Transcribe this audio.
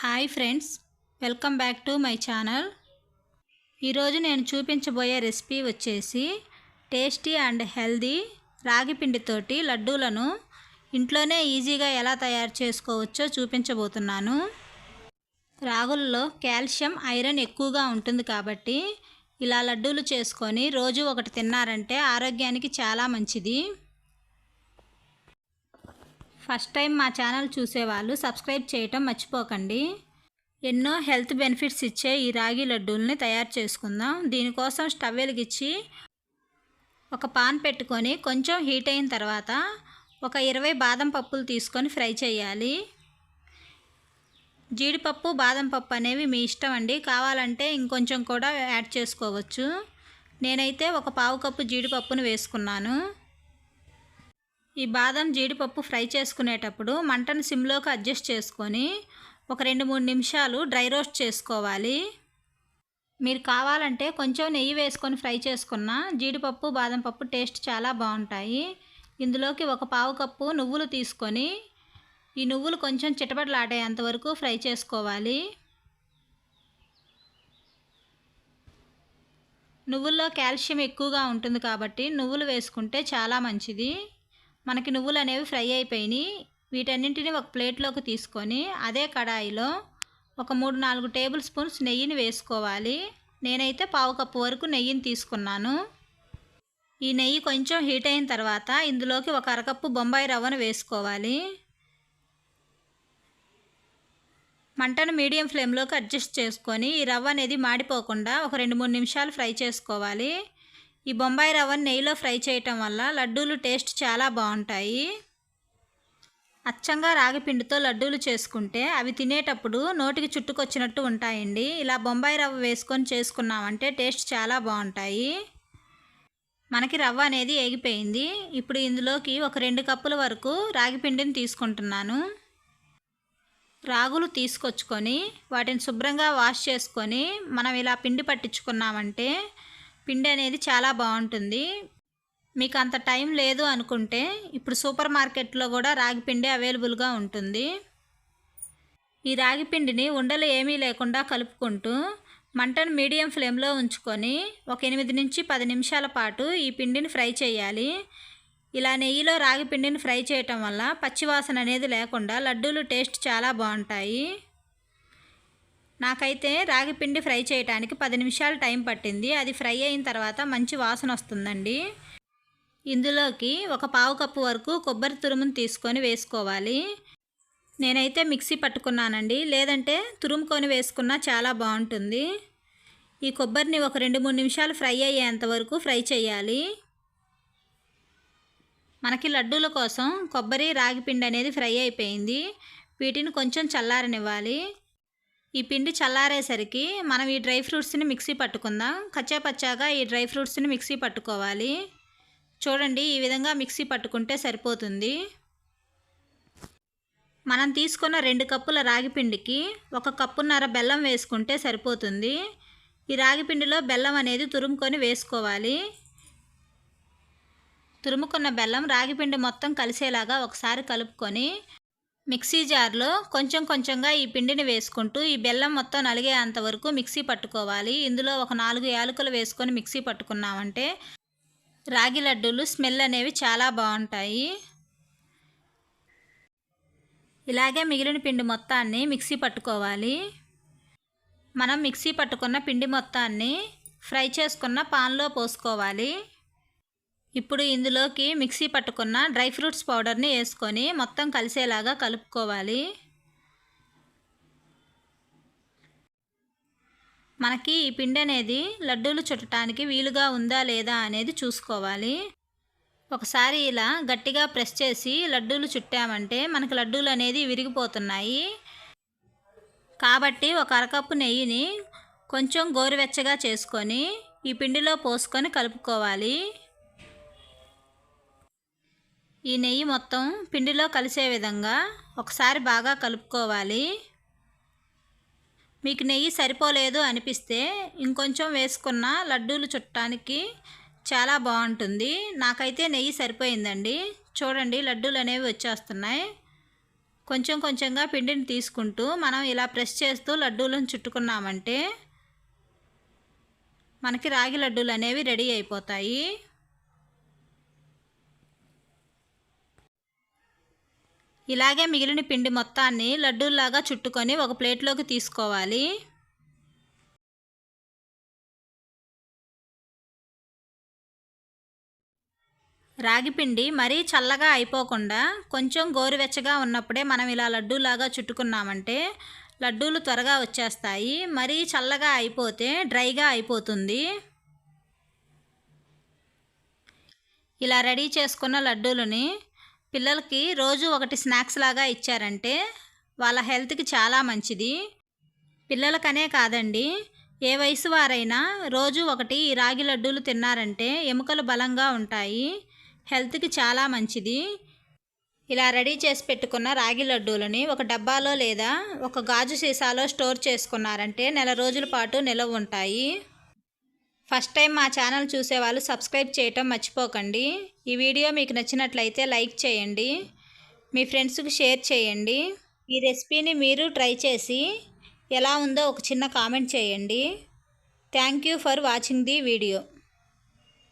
Hi friends welcome back to my channel. ఈరోజు నేను చూపించబోయే రెసిపీ వచ్చేసి టేస్టీ అండ్ హెల్దీ రాగి పిండితోటి లడ్డూలను ఇంట్లోనే ఈజీగా ఎలా తయారు చేసుకోవచ్చో చూపించబోతున్నాను. రాగుల్లో కాల్షియం ఐరన్ ఎక్కువగా ఉంటుంది కాబట్టి ఇలా లడ్డూలు చేసుకొని రోజు ఒకటి తిన్నారంటే ఆరోగ్యానికి చాలా మంచిది. ఫస్ట్ టైం మా ఛానల్ చూసేవాళ్ళు సబ్స్క్రైబ్ చేయటం మర్చిపోకండి. ఎన్నో హెల్త్ బెనిఫిట్స్ ఇచ్చే ఈ రాగి లడ్డూల్ని తయారు చేసుకుందాం. దీనికోసం స్టవ్ వెలిగించి ఒక పాన్ పెట్టుకొని కొంచెం హీట్ అయిన తర్వాత ఒక ఇరవై బాదం పప్పులు తీసుకొని ఫ్రై చేయాలి. జీడిపప్పు బాదం పప్పు అనేవి మీ ఇష్టం అండి. కావాలంటే ఇంకొంచెం కూడా యాడ్ చేసుకోవచ్చు. నేనైతే ఒక పావు కప్పు జీడిపప్పును వేసుకున్నాను. ఈ బాదం జీడిపప్పు ఫ్రై చేసుకునేటప్పుడు మంటను సిమ్లోకి అడ్జస్ట్ చేసుకొని ఒక రెండు మూడు నిమిషాలు డ్రై రోస్ట్ చేసుకోవాలి. మీరు కావాలంటే కొంచెం నెయ్యి వేసుకొని ఫ్రై చేసుకున్న జీడిపప్పు బాదం పప్పు టేస్ట్ చాలా బాగుంటాయి. ఇందులోకి ఒక పావు కప్పు నువ్వులు తీసుకొని ఈ నువ్వులు కొంచెం చిటపటలాడేంత వరకు ఫ్రై చేసుకోవాలి. నువ్వుల్లో కాల్షియం ఎక్కువగా ఉంటుంది కాబట్టి నువ్వులు వేసుకుంటే చాలా మంచిది. మనకి నువ్వులు అనేవి ఫ్రై అయిపోయినాయి. వీటన్నింటిని ఒక ప్లేట్లోకి తీసుకొని అదే కడాయిలో ఒక మూడు నాలుగు టేబుల్ స్పూన్స్ నెయ్యిని వేసుకోవాలి. నేనైతే పావు కప్పు వరకు నెయ్యిని తీసుకున్నాను. ఈ నెయ్యి కొంచెం హీట్ అయిన తర్వాత ఇందులోకి ఒక అరకప్పు బొంబాయి రవ్వను వేసుకోవాలి. మంటను మీడియం ఫ్లేమ్లోకి అడ్జస్ట్ చేసుకొని ఈ రవ్వ అనేది మాడిపోకుండా ఒక రెండు మూడు నిమిషాలు ఫ్రై చేసుకోవాలి. ఈ బొంబాయి రవ్వని నెయ్యిలో ఫ్రై చేయటం వల్ల లడ్డూలు టేస్ట్ చాలా బాగుంటాయి. అచ్చంగా రాగిపిండితో లడ్డూలు చేసుకుంటే అవి తినేటప్పుడు నోటికి చుట్టుకొచ్చినట్టు ఉంటాయండి. ఇలా బొంబాయి రవ్వ వేసుకొని చేసుకున్నామంటే టేస్ట్ చాలా బాగుంటాయి. మనకి రవ్వ అనేది ఏగిపోయింది. ఇప్పుడు ఇందులోకి ఒక రెండు కప్పుల వరకు రాగిపిండిని తీసుకుంటున్నాను. రాగులు తీసుకొచ్చుకొని వాటిని శుభ్రంగా వాష్ చేసుకొని మనం ఇలా పిండి పట్టించుకున్నామంటే పిండి అనేది చాలా బాగుంటుంది. మీకు అంత టైం లేదు అనుకుంటే ఇప్పుడు సూపర్ మార్కెట్లో కూడా రాగి పిండి అవైలబుల్గా ఉంటుంది. ఈ రాగి పిండిని ఉండలు ఏమీ లేకుండా కలుపుకుంటూ మంటను మీడియం ఫ్లేమ్లో ఉంచుకొని ఒక ఎనిమిది నుంచి పది నిమిషాల పాటు ఈ పిండిని ఫ్రై చేయాలి. ఇలా నెయ్యిలో రాగి పిండిని ఫ్రై చేయటం వల్ల పచ్చివాసన అనేది లేకుండా లడ్డూలు టేస్ట్ చాలా బాగుంటాయి. నాకైతే రాగి పిండి ఫ్రై చేయడానికి పది నిమిషాలు టైం పట్టింది. అది ఫ్రై అయిన తర్వాత మంచి వాసన వస్తుందండి. ఇందులోకి ఒక పావు కప్పు వరకు కొబ్బరి తురుమును తీసుకొని వేసుకోవాలి. నేనైతే మిక్సీ పట్టుకున్నానండి. లేదంటే తురుముకొని వేసుకున్నా చాలా బాగుంటుంది. ఈ కొబ్బరిని ఒక రెండు మూడు నిమిషాలు ఫ్రై అయ్యేంత వరకు ఫ్రై చేయాలి. మనకి లడ్డూల కోసం కొబ్బరి రాగి పిండి అనేది ఫ్రై అయిపోయింది. వీటిని కొంచెం చల్లారనివ్వాలి. ఈ పిండి చల్లారేసరికి మనం ఈ డ్రై ఫ్రూట్స్ని మిక్సీ పట్టుకుందాం. కచ్చాపచ్చాగా ఈ డ్రై ఫ్రూట్స్ని మిక్సీ పట్టుకోవాలి. చూడండి ఈ విధంగా మిక్సీ పట్టుకుంటే సరిపోతుంది. మనం తీసుకున్న రెండు కప్పుల రాగి పిండికి ఒక కప్పున్నర బెల్లం వేసుకుంటే సరిపోతుంది. ఈ రాగి పిండిలో బెల్లం అనేది తురుముకొని వేసుకోవాలి. తురుముకున్న బెల్లం రాగిపిండి మొత్తం కలిసేలాగా ఒకసారి కలుపుకొని మిక్సీ జార్లో కొంచెం కొంచెంగా ఈ పిండిని వేసుకుంటూ ఈ బెల్లం మొత్తం నలిగేంత వరకు మిక్సీ పట్టుకోవాలి. ఇందులో ఒక నాలుగు యాలకులు వేసుకొని మిక్సీ పట్టుకున్నామంటే రాగి లడ్డూలు స్మెల్ అనేవి చాలా బాగుంటాయి. ఇలాగే మిగిలిన పిండి మొత్తాన్ని మిక్సీ పట్టుకోవాలి. మనం మిక్సీ పట్టుకున్న పిండి మొత్తాన్ని ఫ్రై చేసుకున్న పాన్లో పోసుకోవాలి. ఇప్పుడు ఇందులోకి మిక్సీ పట్టుకున్న డ్రై ఫ్రూట్స్ పౌడర్ని వేసుకొని మొత్తం కలిసేలాగా కలుపుకోవాలి. మనకి ఈ పిండి అనేది లడ్డూలు చుట్టడానికి వీలుగా ఉందా లేదా అనేది చూసుకోవాలి. ఒకసారి ఇలా గట్టిగా ప్రెస్ చేసి లడ్డూలు చుట్టామంటే మనకి లడ్డూలు అనేది విరిగిపోతున్నాయి. కాబట్టి ఒక అరకప్పు నెయ్యిని కొంచెం గోరువెచ్చగా చేసుకొని ఈ పిండిలో పోసుకొని కలుపుకోవాలి. ఈ నెయ్యి మొత్తం పిండిలో కలిసే విధంగా ఒకసారి బాగా కలుపుకోవాలి. మీకు నెయ్యి సరిపోలేదు అనిపిస్తే ఇంకొంచెం వేసుకున్న లడ్డూలు చుట్టడానికి చాలా బాగుంటుంది. నాకైతే నెయ్యి సరిపోయిందండి. చూడండి లడ్డూలు అనేవి వచ్చేస్తున్నాయి. కొంచెం కొంచెంగా పిండిని తీసుకుంటూ మనం ఇలా ప్రెస్ చేస్తూ లడ్డూలను చుట్టుకున్నామంటే మనకి రాగి లడ్డూలు అనేవి రెడీ అయిపోతాయి. ఇలాగే మిగిలిన పిండి మొత్తాన్ని లడ్డూల్లాగా చుట్టుకొని ఒక ప్లేట్లోకి తీసుకోవాలి. రాగిపిండి మరీ చల్లగా అయిపోకుండా కొంచెం గోరువెచ్చగా ఉన్నప్పుడే మనం ఇలా లడ్డూలాగా చుట్టుకున్నామంటే లడ్డూలు త్వరగా వచ్చేస్తాయి. మరీ చల్లగా అయిపోతే డ్రైగా అయిపోతుంది. ఇలా రెడీ చేసుకున్న లడ్డూలని పిల్లలకి రోజు ఒకటి స్నాక్స్ లాగా ఇచ్చారంటే వాళ్ళ హెల్త్కి చాలా మంచిది. పిల్లలకనే కాదండి. ఏ వయసు వారైనా రోజు ఒకటి ఈ రాగి లడ్డూలు తిన్నారంటే ఎముకలు బలంగా ఉంటాయి. హెల్త్కి చాలా మంచిది. ఇలా రెడీ చేసి పెట్టుకున్న రాగి లడ్డూలని ఒక డబ్బాలో లేదా ఒక గాజు సీసాలో స్టోర్ చేసుకున్నారంటే నెల రోజుల పాటు నిలవ ఉంటాయి. ఫస్ట్ టైం మా ఛానల్ చూసేవాళ్ళు సబ్స్క్రైబ్ చేయటం మర్చిపోకండి. ఈ వీడియో మీకు నచ్చినట్లయితే లైక్ చేయండి. మీ ఫ్రెండ్స్కి షేర్ చేయండి. ఈ రెసిపీని మీరు ట్రై చేసి ఎలా ఉందో ఒక చిన్న కామెంట్ చేయండి. Thank you for watching the video.